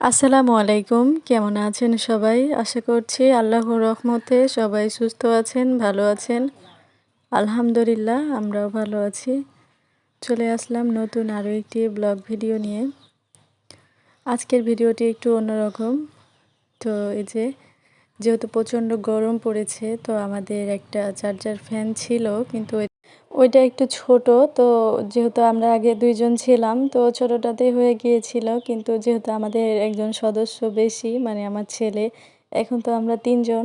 আসসালামু আলাইকুম। কেমন আছেন সবাই? আশা করছি আল্লাহর রহমতে সবাই সুস্থ আছেন, ভালো আছেন। আলহামদুলিল্লাহ, আমরাও ভালো আছি। চলে আসলাম নতুন আরও একটি ব্লগ ভিডিও নিয়ে। আজকের ভিডিওটি একটু অন্যরকম। তো এই যে, যেহেতু প্রচণ্ড গরম পড়েছে, তো আমাদের একটা চার্জার ফ্যান ছিল, কিন্তু ওইটা একটু ছোট, তো যেহেতু আমরা আগে দুইজন ছিলাম, তো ছোটোটাতেই হয়ে গিয়েছিল। কিন্তু যেহেতু আমাদের একজন সদস্য বেশি মানে আমার ছেলে, এখন তো আমরা তিনজন,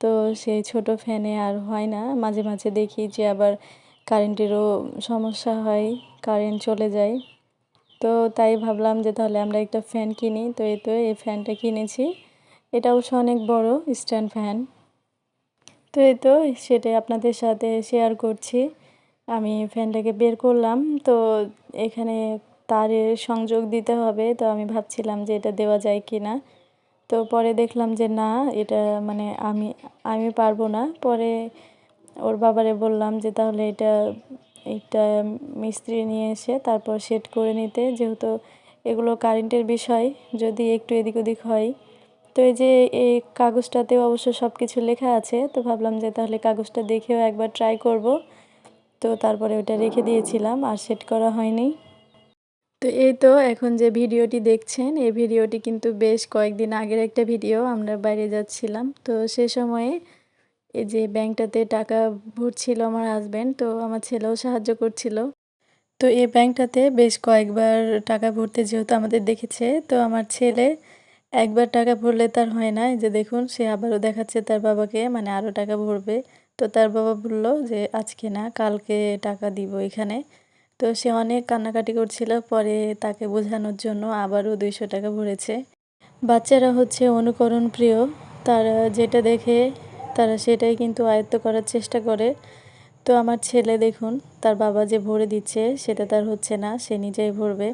তো সেই ছোট ফ্যানে আর হয় না। মাঝে মাঝে দেখি যে আবার কারেন্টেরও সমস্যা হয় কারেন্ট চলে যায়। তো তাই ভাবলাম যে তাহলে আমরা একটা ফ্যান কিনি। তো এই তো এই ফ্যানটা কিনেছি। এটা অবশ্য অনেক বড় স্ট্যান্ড ফ্যান তো এই তো, সেটাই আপনাদের সাথে শেয়ার করছি। আমি ফ্যানটাকে বের করলাম। তো এখানে তারের সংযোগ দিতে হবে। তো আমি ভাবছিলাম যে এটা দেওয়া যায় কি না তো পরে দেখলাম যে না, এটা মানে আমি আমি পারব না। পরে ওর বাবারে বললাম যে তাহলে এটা এটা মিস্ত্রি নিয়ে এসে তারপর সেট করে নিতে। যেহেতু এগুলো কারেন্টের বিষয়, যদি একটু এদিক ওদিক হয়। তো এই যে এই কাগজটাতেও অবশ্য সব কিছু লেখা আছে। তো ভাবলাম যে তাহলে কাগজটা দেখেও একবার ট্রাই করব। তো তারপরে ওটা রেখে দিয়েছিলাম, আর সেট করা হয়নি। তো এই তো এখন যে ভিডিওটি দেখছেন, এই ভিডিওটি কিন্তু বেশ কয়েকদিন আগের একটা ভিডিও, আমরা বাইরে যাচ্ছিলাম। তো সে সময়ে এই যে ব্যাংকটাতে টাকা ভরছিল আমার হাজব্যান্ড তো আমার ছেলেও সাহায্য করছিল। তো এই ব্যাংকটাতে বেশ কয়েকবার টাকা ভরতে যেহেতু আমাদের দেখেছে, তো আমার ছেলে একবার টাকা ভরলে তার হয় না। যে দেখুন, সে আবারও দেখাচ্ছে তার বাবাকে মানে আরও টাকা ভরবে। তো তার বাবা বলল যে, আজকে না, কালকে টাকা দিব এখানে। তো সে অনেক কান্নাকাটি করছিল। পরে তাকে বোঝানোর জন্য আবারও দুইশো টাকা ভরেছে। বাচ্চারা হচ্ছে অনুকরণ প্রিয়। তারা যেটা দেখে, তারা সেটাই কিন্তু আয়ত্ত করার চেষ্টা করে। তো আমার ছেলে দেখুন, তার বাবা যে ভরে দিচ্ছে, সেটা তার হচ্ছে না, সে নিজেই ভরবে।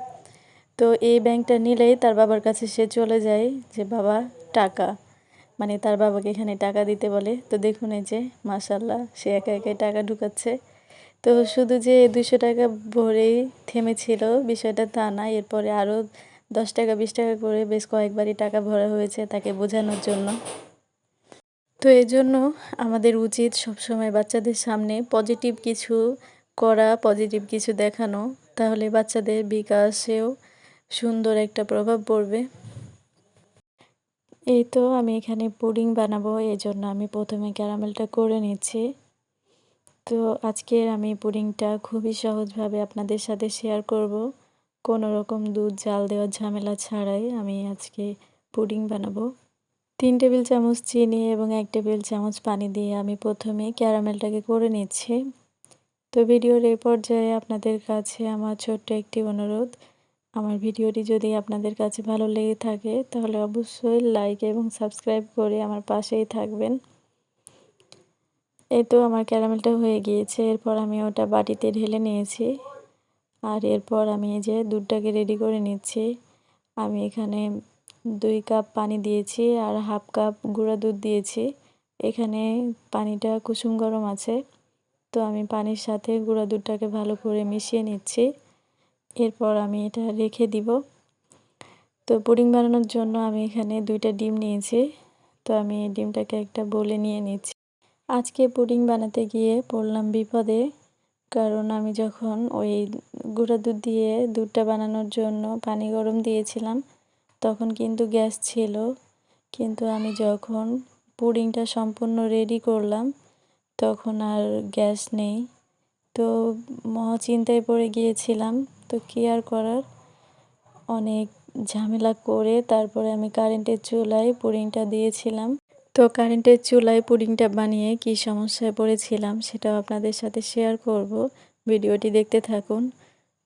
তো এই ব্যাংকটা নিলেই তার বাবার কাছে সে চলে যায় যে, বাবা, টাকা। মানে তার বাবাকে এখানে টাকা দিতে বলে। তো দেখুন এই যে মাসাল্লাহ সে একা একাই টাকা ঢুকাচ্ছে। তো শুধু যে দুশো টাকা ভরেই থেমেছিল, বিষয়টা তা না। এরপরে আরও দশ টাকা, বিশ টাকা করে বেশ কয়েকবারই টাকা ভরা হয়েছে তাকে বোঝানোর জন্য। তো এই জন্য আমাদের উচিত সবসময় বাচ্চাদের সামনে পজিটিভ কিছু করা, পজিটিভ কিছু দেখানো। তাহলে বাচ্চাদের বিকাশেও সুন্দর একটা প্রভাব পড়বে। এই তো আমি এখানে পুডিং বানাবো, এই জন্য আমি প্রথমে ক্যারামেলটা করে নিচ্ছি। তো আজকের আমি পুডিংটা খুবই সহজভাবে আপনাদের সাথে শেয়ার করব। কোনো রকম দুধ, জাল দেওয়ার ঝামেলা ছাড়াই আমি আজকে পুডিং বানাবো। তিন টেবিল চামচ চিনি এবং এক টেবিল চামচ পানি দিয়ে আমি প্রথমে ক্যারামেলটাকে করে নিচ্ছি। তো ভিডিওর এই পর্যায়ে আপনাদের কাছে আমার ছোট্ট একটি অনুরোধ আমার ভিডিওটি যদি আপনাদের কাছে ভালো লেগে থাকে, তাহলে অবশ্যই লাইক এবং সাবস্ক্রাইব করে আমার পাশেই থাকবেন। এই তো আমার ক্যারামেলটা হয়ে গিয়েছে, এরপর আমি ওটা বাটিতে ঢেলে নিয়েছি। আর এরপর আমি এই যে দুধটাকে রেডি করে নিচ্ছি। আমি এখানে দুই কাপ পানি দিয়েছি আর হাফ কাপ গুঁড়া দুধ দিয়েছি। এখানে পানিটা কুসুম গরম আছে। তো আমি পানির সাথে গুঁড়া দুধটাকে ভালো করে মিশিয়ে নিচ্ছি। এরপর আমি এটা রেখে দিব। তো পুডিং বানানোর জন্য আমি এখানে দুইটা ডিম নিয়েছি। তো আমি ডিমটাকে একটা বলে নিয়ে নিচ্ছি। আজকে পুডিং বানাতে গিয়ে পড়লাম বিপদে, কারণ আমি যখন ওই গুঁড়া দুধ দিয়ে দুধটা বানানোর জন্য পানি গরম দিয়েছিলাম, তখন কিন্তু গ্যাস ছিল। কিন্তু আমি যখন পুডিংটা সম্পূর্ণ রেডি করলাম, তখন আর গ্যাস নেই। তো মহা চিন্তায় পড়ে গিয়েছিলাম তো কী আর করার? অনেক ঝামেলা করে তারপরে আমি কারেন্টের চুলায় পুডিংটা দিয়েছিলাম। তো কারেন্টের চুলায় পুডিংটা বানিয়ে কি সমস্যায় পড়েছিলাম সেটাও আপনাদের সাথে শেয়ার করব। ভিডিওটি দেখতে থাকুন।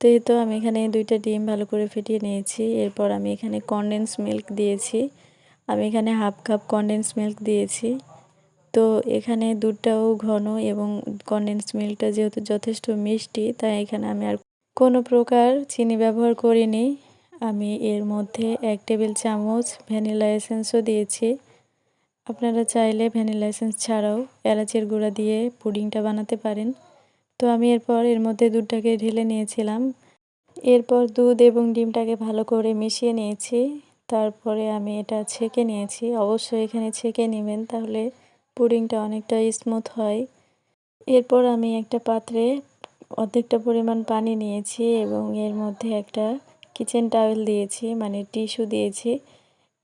তো এই তো আমি এখানে দুইটা ডিম ভালো করে ফেটিয়ে নিয়েছি। এরপর আমি এখানে কনডেন্স মিল্ক দিয়েছি। আমি এখানে হাফ কাপ কনডেন্স মিল্ক দিয়েছি। তো এখানে দুধটাও ঘন এবং কনডেন্স মিল্কটা যেহেতু যথেষ্ট মিষ্টি, তাই এখানে আমি আর কোনো প্রকার চিনি ব্যবহার করিনি। আমি এর মধ্যে এক টেবিল চামচ ভ্যানিলা এসেন্সও দিয়েছি। আপনারা চাইলে ভ্যানিলা এসেন্স ছাড়াও এলাচের গুঁড়া দিয়ে পুডিংটা বানাতে পারেন। তো আমি এরপর এর মধ্যে দুধটাকে ঢেলে নিয়েছিলাম। এরপর দুধ এবং ডিমটাকে ভালো করে মিশিয়ে নিয়েছি। তারপরে আমি এটা ছেঁকে নিয়েছি। অবশ্যই এখানে ছেঁকে নেবেন, তাহলে পুডিংটা অনেকটা স্মুথ হয়। এরপর আমি একটা পাত্রে অর্ধেকটা পরিমাণ পানি নিয়েছি এবং এর মধ্যে একটা কিচেন টাওয়েল দিয়েছি মানে টিস্যু দিয়েছি।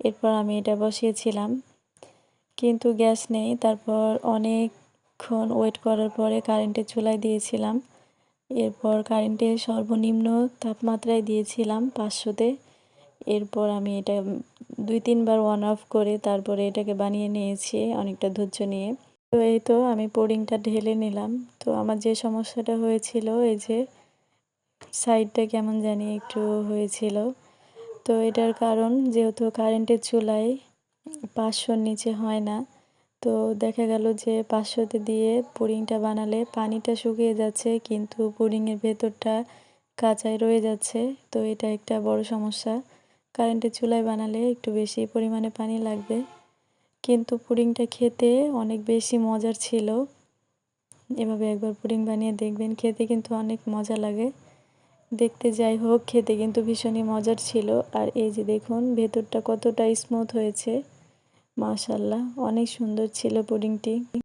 এরপর আমি এটা বসিয়েছিলাম। কিন্তু গ্যাস নেই, তারপর অনেকক্ষণ ওয়েট করার পরে কারেন্টের চুলায় দিয়েছিলাম। এরপর কারেন্টের সর্বনিম্ন তাপমাত্রায় দিয়েছিলাম পাঁচশোতে। এরপর আমি এটা দুই তিনবার অন অফ করে তারপরে এটাকে বানিয়ে নিয়েছি অনেকটা ধৈর্য নিয়ে। তো এই তো আমি পোডিংটা ঢেলে নিলাম। তো আমার যে সমস্যাটা হয়েছিল, এই যে সাইডটা কেমন জানি একটু হয়েছিল। তো এটার কারণ, যেহেতু কারেন্টের চুলায় পাঁচশোর নিচে হয় না, তো দেখা গেল যে পাঁচশোতে দিয়ে পুডিংটা বানালে পানিটা শুকিয়ে যাচ্ছে, কিন্তু পুডিংয়ের ভেতরটা কাঁচাই রয়ে যাচ্ছে। তো এটা একটা বড় সমস্যা। কারেন্টের চুলায় বানালে একটু বেশি পরিমাণে পানি লাগবে। কিন্তু পুডিংটা খেতে অনেক বেশি মজার ছিল। এভাবে একবার পুডিং বানিয়ে দেখবেন, খেতে কিন্তু অনেক মজা লাগে। দেখতে যাই হোক, খেতে কিন্তু ভীষণই মজার ছিল। আর এই যে দেখুন, ভেতরটা কতটা স্মুথ হয়েছে। মাশাল্লাহ অনেক সুন্দর ছিল পুডিংটি।